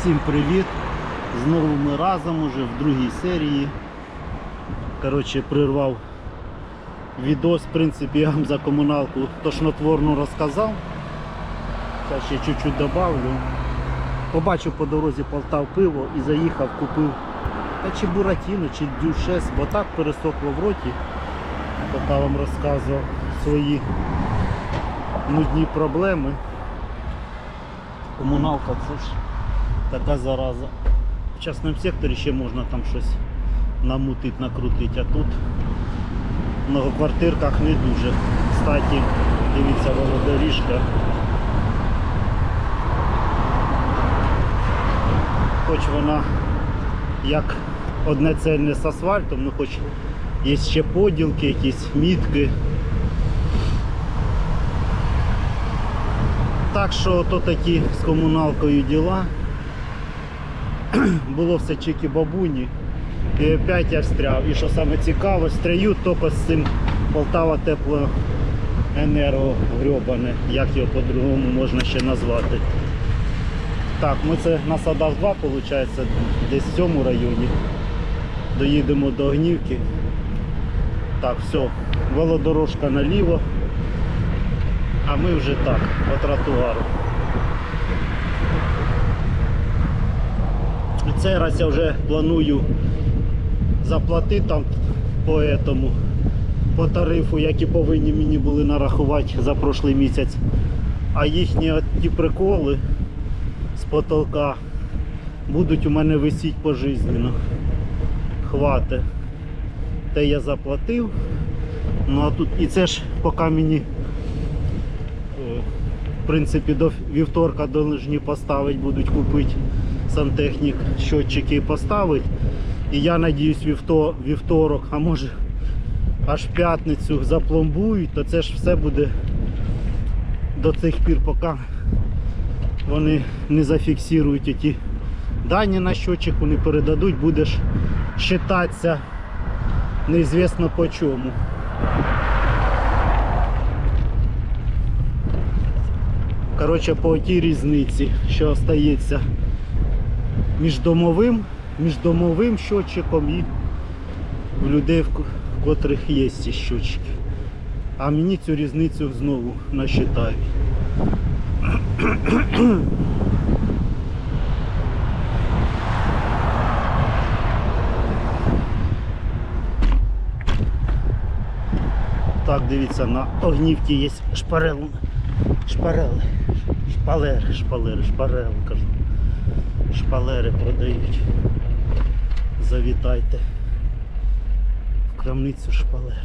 Всім привіт! Знову ми разом уже в другій серії. Коротше, прервав відос, в принципі, я вам за комуналку тошнотворну розказав. Зараз ще чуть-чуть добавлю. Побачив по дорозі Полтав пиво і заїхав, купив та чи буратіно, чи дюшес, бо так пересохло в роті. Поки вам розказував свої нудні проблеми. Комуналка це ж така зараза. В частному секторі ще можна там щось намутити, накрутити, а тут в многоквартирках не дуже. Кстати, дивіться, велодоріжка. Хоч вона як одне цельне з асфальтом, ну хоч є ще поділки, якісь мітки. Так що то такі з комуналкою діла. Було все чики бабуні. І опять я встряв. І що саме цікаво, стряю тільки з цим Полтава теплоенерго грьобане, як його по-другому можна ще назвати. Так, ми це на садах 2, виходить, десь в цьому районі. Доїдемо до Гнівки. Так, все, велодорожка наліво. А ми вже так, по тротуару. Цей раз я вже планую заплатити там по этому, по тарифу, які повинні мені були нарахувати за прошлий місяць. А їхні ті приколи з потолка будуть у мене висіти пожизненно. Хвати. Те я заплатив. Ну а тут і це ж поки мені е, в принципі до вівторка должні поставити, будуть купити сантехнік щотчики поставить. І я надіюсь вівто, вівторок, а може аж в п'ятницю запломбують, то це ж все буде до тих пір, поки вони не зафіксують ті дані на щотчику, не передадуть, будеш считатися неізвісно по чому. Коротше, по тій різниці, що остається між домовим, між щотчиком і в людей, в котрих є ці щотчики. А мені цю різницю знову насчитають. Так, дивіться, на огнівці є шпарел. Шпарели. Шпалери, шпалери, шпарели кажу. Шпалери продають. Завітайте. В крамницю шпалери.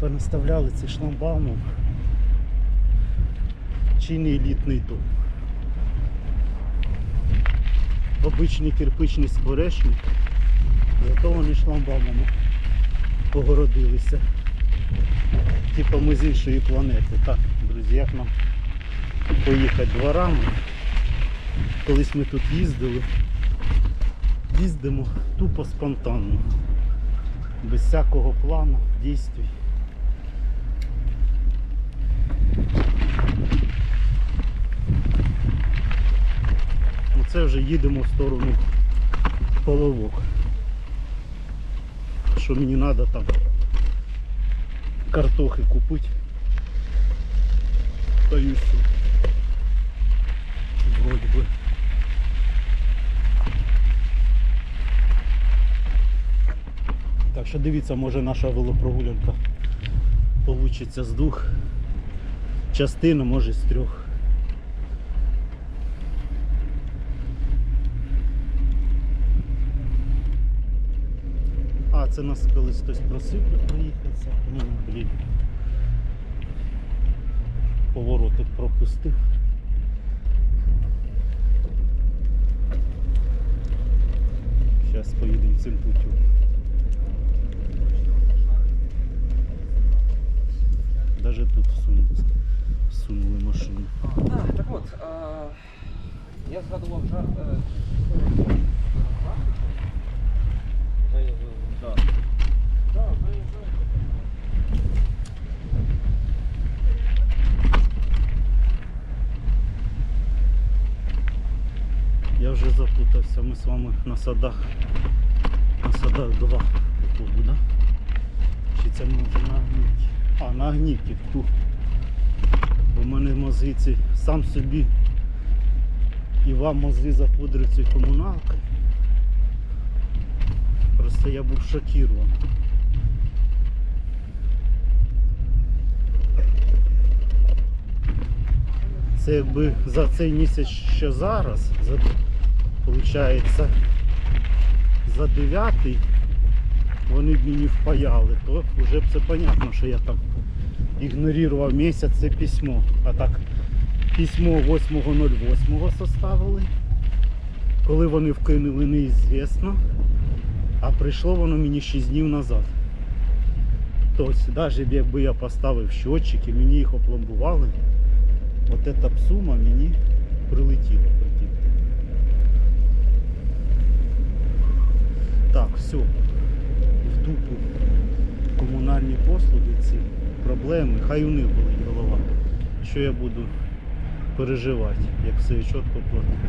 Понаставляли ці шламбаумом. Чи не елітний дом. Обичний кирпичний скворечник. Зато вони шламбаумом погородилися. Типа ми з іншої планети. Так, друзі, як нам поїхати дворами. Колись ми тут їздили. Їздимо тупо спонтанно. Без всякого плану, дійствій. Ну це вже їдемо в сторону половок. Що мені треба там картохи купити. Та і все. Вроді би. Так що дивіться, може наша велопрогулянка получиться з двох частин, може з трьох. А, це нас колись хтось просив проїхатися. Ну, блін. Поворот тут пропустив. Зараз поїдемо цим путем. Даже тут всунули, всунули машину. А, так от, е, я згадував жарт. Е, да. Да, вже запутався, ми з вами на садах. На садах два походу, да? Чи це ми вже на Агнівці? А, на ту. Бо в мене мозги ці сам собі і вам мозги запудрив цією комуналкою. Просто я був шокірований. Це якби за цей місяць, що зараз, за, виходить, за 9 вони б мені впаяли, то вже б це понятно, що я там ігнорував місяць це письмо. А так письмо 8.08 составили. Коли вони вкинули, неізвісно. А прийшло воно мені 6 днів назад. Тобто, навіть якби я поставив щотчики, мені їх опломбували, от эта б сума мені прилетіла. Так, все. Дупу комунальні послуги ці проблеми, хай у них болить голова. Що я буду переживати, як все чітко платити.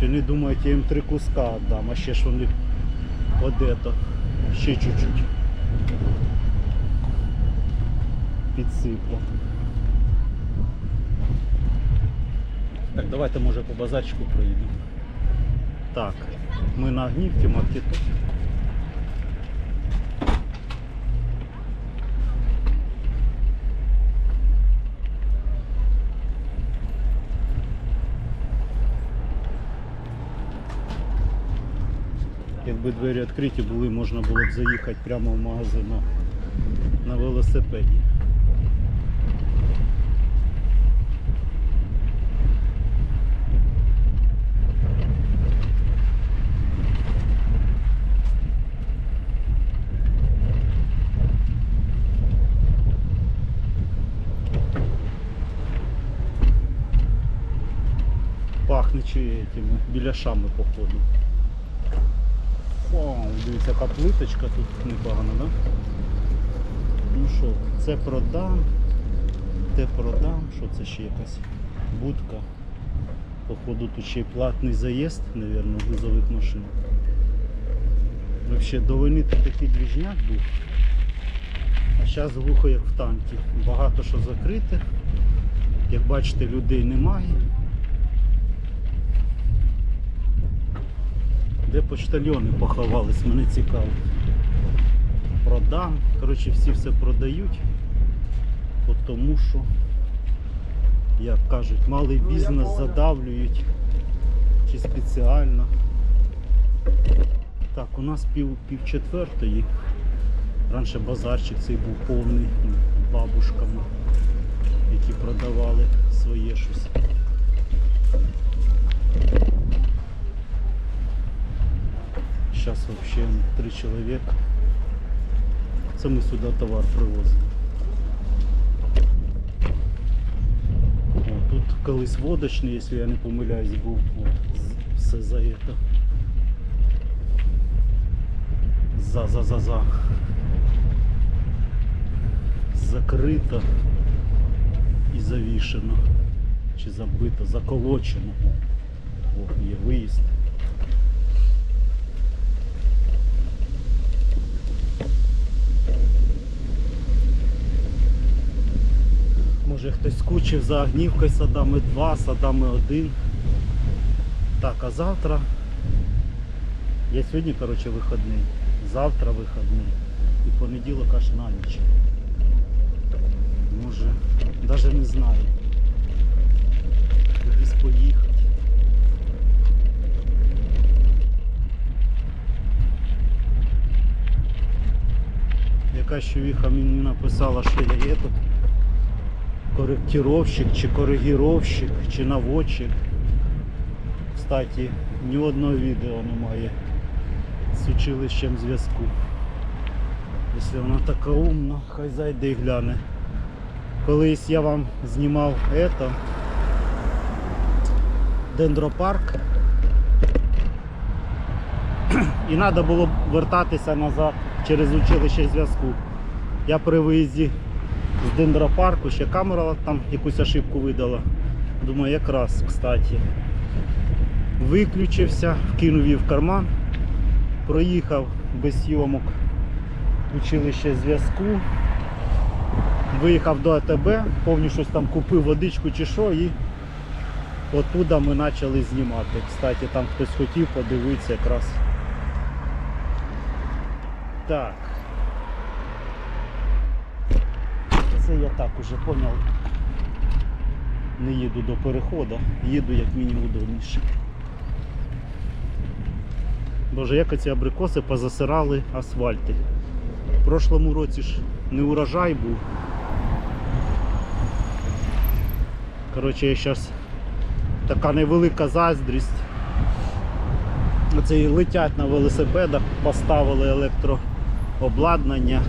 Чи не думають, я їм три куска віддам, а ще ж вони одето. Ще чуть-чуть. Підсипло. Так, давайте може по базарчику проїдемо. Так, ми на Гнівці, маркету. Якби двері відкриті були, можна було б заїхати прямо в магазин на велосипеді. Чи этими біляшами походу. Вау, дивіться, яка плиточка тут непогана, да? Ну що, це продам, те продам, що це ще якась будка. Походу тут ще й платний заїзд, мабуть, грузових машин. Взагалі до війни тут такий двіжняк був. А зараз глухо як в танкі. Багато що закрите. Як бачите, людей немає. Де почтальони поховались, мене цікаво. Продам. Коротше, всі все продають, тому що, як кажуть, малий бізнес задавлюють чи спеціально. Так, у нас пів, пів четвертої. Раніше базарчик цей був повний бабушками, які продавали своє щось. Сейчас вообще три человека. Це ми сюди товар привозили. О, тут колись водочний, якщо я не помиляюсь, був. От, все за это. За, за, за, за. Закрито і завішено. Чи забито, заколочено. О, О, є виїзд. Може хтось скучив за Агнівкою садами 2, садами 1. Так, а завтра. Я сьогодні, коротше, вихідний. Завтра вихідний. І понеділок аж на ніч. Може, навіть не знаю. Кудись поїхати. Яка щовіха мені написала, що я є тут корректировщик чи коригіровщик чи наводчик. Кстати, ні одного відео немає з училищем зв'язку. Якщо вона така умна, хай зайде і гляне. Колись я вам знімав это, дендропарк. І треба було вертатися назад через училище зв'язку. Я при виїзді з дендропарку, ще камера там якусь ошибку видала. Думаю, якраз, кстати. Виключився, вкинув її в карман, проїхав без зйомок училище зв'язку. Виїхав до АТБ, повністю щось там купив водичку чи що і оттуда ми почали знімати. Кстати, там хтось хотів подивитися якраз. Так. Це я так уже поняв. Не їду до переходу, їду як мінімум удобніше. Боже, як ці абрикоси позасирали асфальти. В прошлому році ж не урожай був. Коротше, я зараз така невелика заздрість. Оце летять на велосипедах, поставили електрообладнання.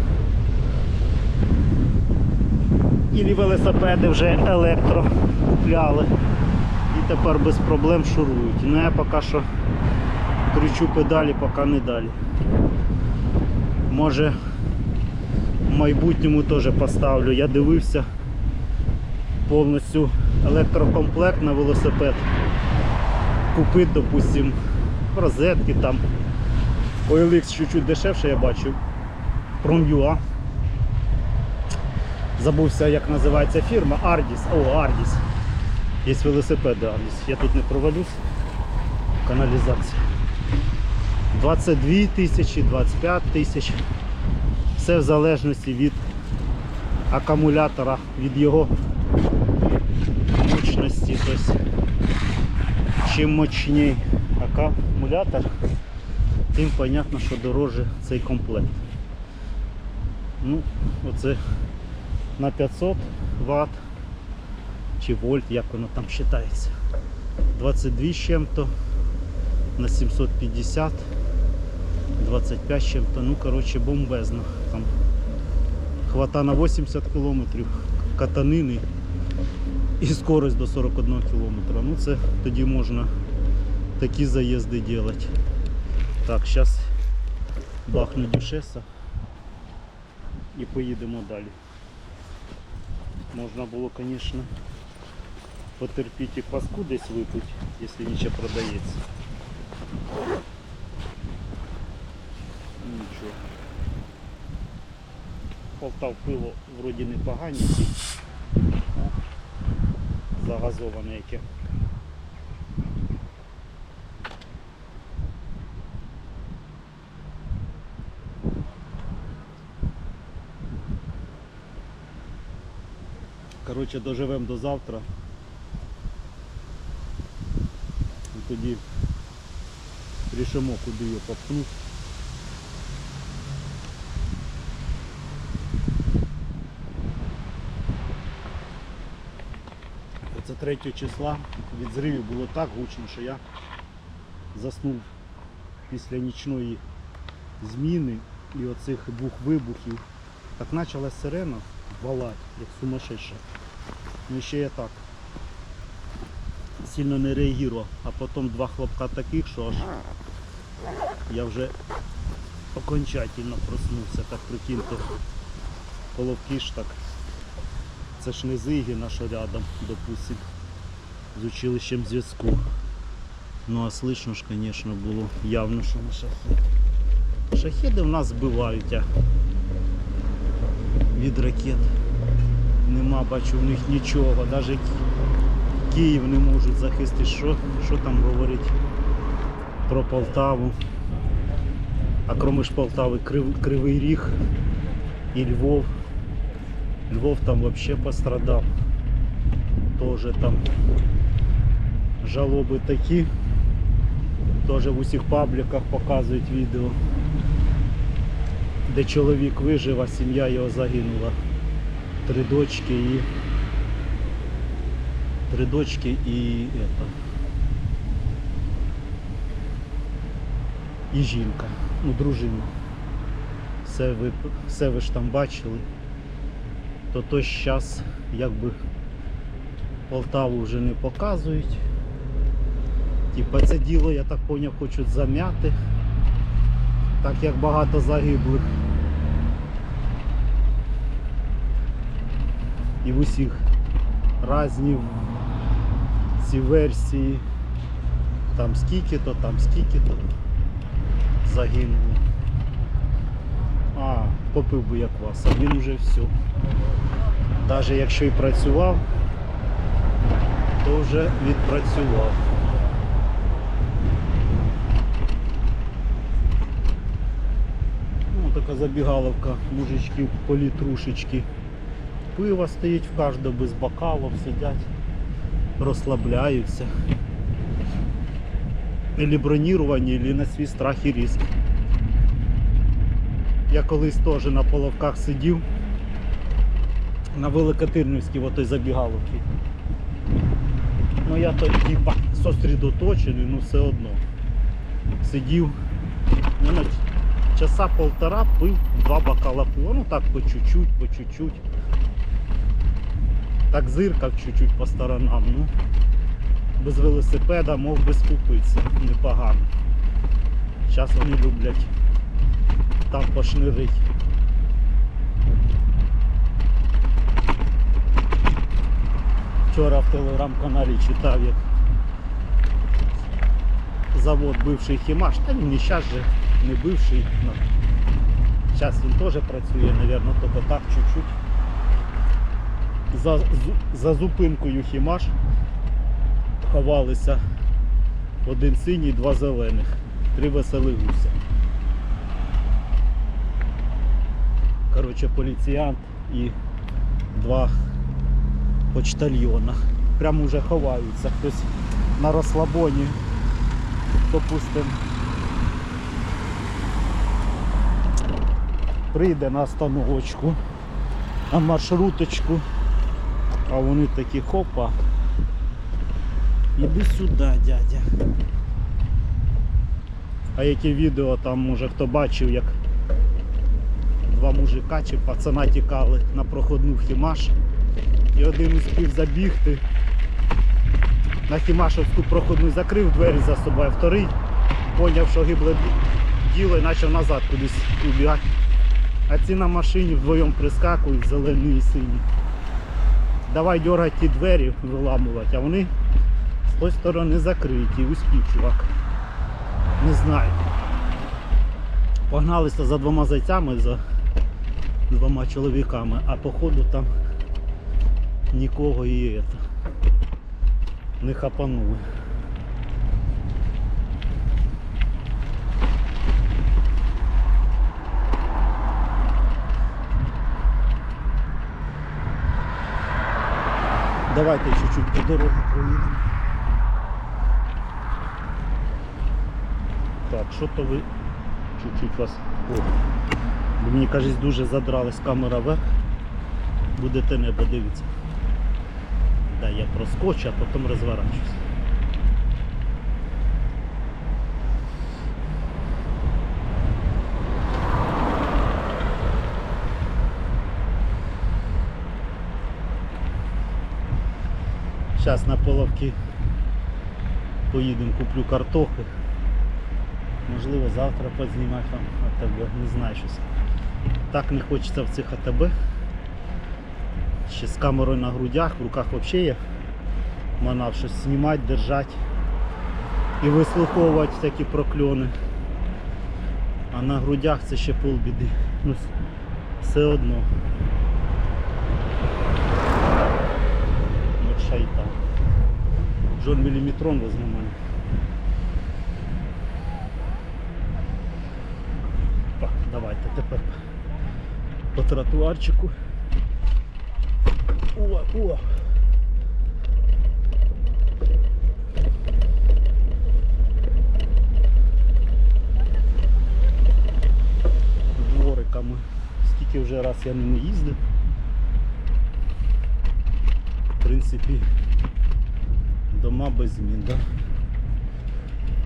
Ілі велосипеди вже електро купляли. І тепер без проблем шурують. Ну я поки що кручу педалі, поки не далі. Може в майбутньому теж поставлю. Я дивився повністю електрокомплект на велосипед. Купити, допустим, розетки там. OLX чуть-чуть дешевше я бачив. Prom.ua. Забувся, як називається фірма. Ardis. О, Ardis. Є велосипеди Ardis. Я тут не провалюсь. Каналізація. 22 тисячі, 25 тисяч. Все в залежності від акумулятора, від його мощності. Тобто, чим мощній акумулятор, тим понятно, що дороже цей комплект. Ну, оце на 500 Вт чи вольт, як воно там вважається. 22 з чим-то на 750 25 з чим-то, ну коротше бомбезно. Там хвата на 80 км, катанини і скорость до 41 км. Ну це тоді можна такі заїзди робити. Так, зараз бахну дюшеса і поїдемо далі. Можна було, звісно, потерпіти і паску десь випити, якщо нічого продається. Нічого. Полтав пиво вроді непогані Загазоване яке. Коротше, доживемо до завтра. І тоді рішимо, куди його попнути. Це 3 числа від зривів було так гучно, що я заснув після нічної зміни і оцих двох вибухів. Так почала сирена валати, як сумасшедша. Ну ще я так сильно не реагував, а потім два хлопка таких, що аж я вже окончательно проснувся, так прикиньте. Половки ж так. Це ж не Зигіна, що рядом, допустим, з училищем зв'язку. Ну а слышно ж, звісно, було явно, що на шахід. Шахіди в нас збивають а від ракет. Нема, бачу, в них нічого. Навіть Київ не можуть захистити. Що, що там говорить про Полтаву. А кроме ж Полтави Крив, Кривий Ріг і Львов. Львов там вообще пострадав. Тоже там жалоби такі. Тоже в усіх пабліках показують відео, де чоловік вижив, а сім'я його загинула. Три дочки і три дочки і это, і жінка, ну дружина. Все ви, все ви ж там бачили то той час якби Полтаву вже не показують. Типа це діло, я так поняв, хочуть зам'яти, так як багато загиблих. І в усіх різні ці версії. Там скільки-то, там скільки-то загинуло. А, попив би як вас, а він уже все. Навіть якщо і працював, то вже відпрацював. Ну, така забігаловка, мужички по Пиво стоїть в кожного без бокалів, сидять, розслабляються. Или броніровані, или на свій страх і риск. Я колись теж на половках сидів на Великотирнівській в отой забігаловці. Ну я то типа сосредоточений, ну все одно. Сидів, ну, на часа полтора пив два бокала пива. Ну так по чуть-чуть, по чуть-чуть. Так зиркав чуть-чуть по сторонам. Ну, без велосипеда мов би скупитися. Непогано. Зараз вони люблять там пошнирить. Вчора в телеграм-каналі читав, як завод бивший Хімаш, та ні, не зараз же не бивший. Зараз він теж працює, мабуть, тільки так чуть-чуть. За, за зупинкою Хімаш ховалися один синій, два зелених, три веселих гуся. Коротше, поліціянт і два почтальйона. Прямо вже ховаються. Хтось на розслабоні, допустим, прийде на остановочку, на маршруточку, а вони такі хопа. Іди сюди, дядя. А яке відео там може хто бачив, як два мужика чи пацана тікали на проходну хімаш. І один успів забігти. На хімашовську проходну закрив двері за собою, а вторий поняв, що гибле діло і почав назад кудись убігати. А ці на машині вдвоєм прискакують, зелені і сині. Давай дергати ті двері, виламувати, а вони з тої сторони закриті, успів, чувак. Не знаю. Погналися за двома зайцями, за двома чоловіками, а походу там нікого і это, не хапанули. Давайте чуть-чуть по дорогу проїдемо. Так, що то ви чуть-чуть вас. О, мені кажуть, дуже задралась камера вверх. Будете небо дивитися. Да, я проскочу, а потім розворачусь. Зараз на половки поїдемо, куплю картохи. Можливо завтра познімати вам АТБ, не знаю щось. Так не хочеться в цих АТБ. Ще з камерою на грудях, в руках взагалі є манав щось знімати, держати і вислуховувати такі прокльони. А на грудях це ще полбіди. Ну, все одно. От шайтан. Джон міліметрон мене. Так, давайте тепер по тротуарчику. О, о. Двориками. Скільки вже раз я не їздив. Принципі, дома без змін, да?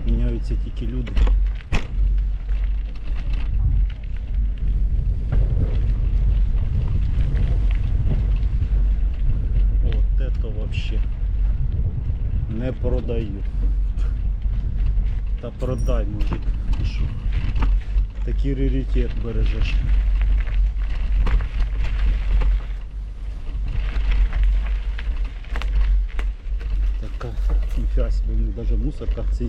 Міняються тільки люди. Вот это вообще не продаю. Та продай, мужик. Що? Такий раритет бережеш. мусорка. Ніфіга себе, в навіть мусорка. цей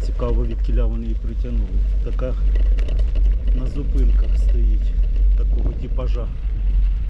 цікаво, від кіля вони її притягнули. Така на зупинках стоїть такого типажа.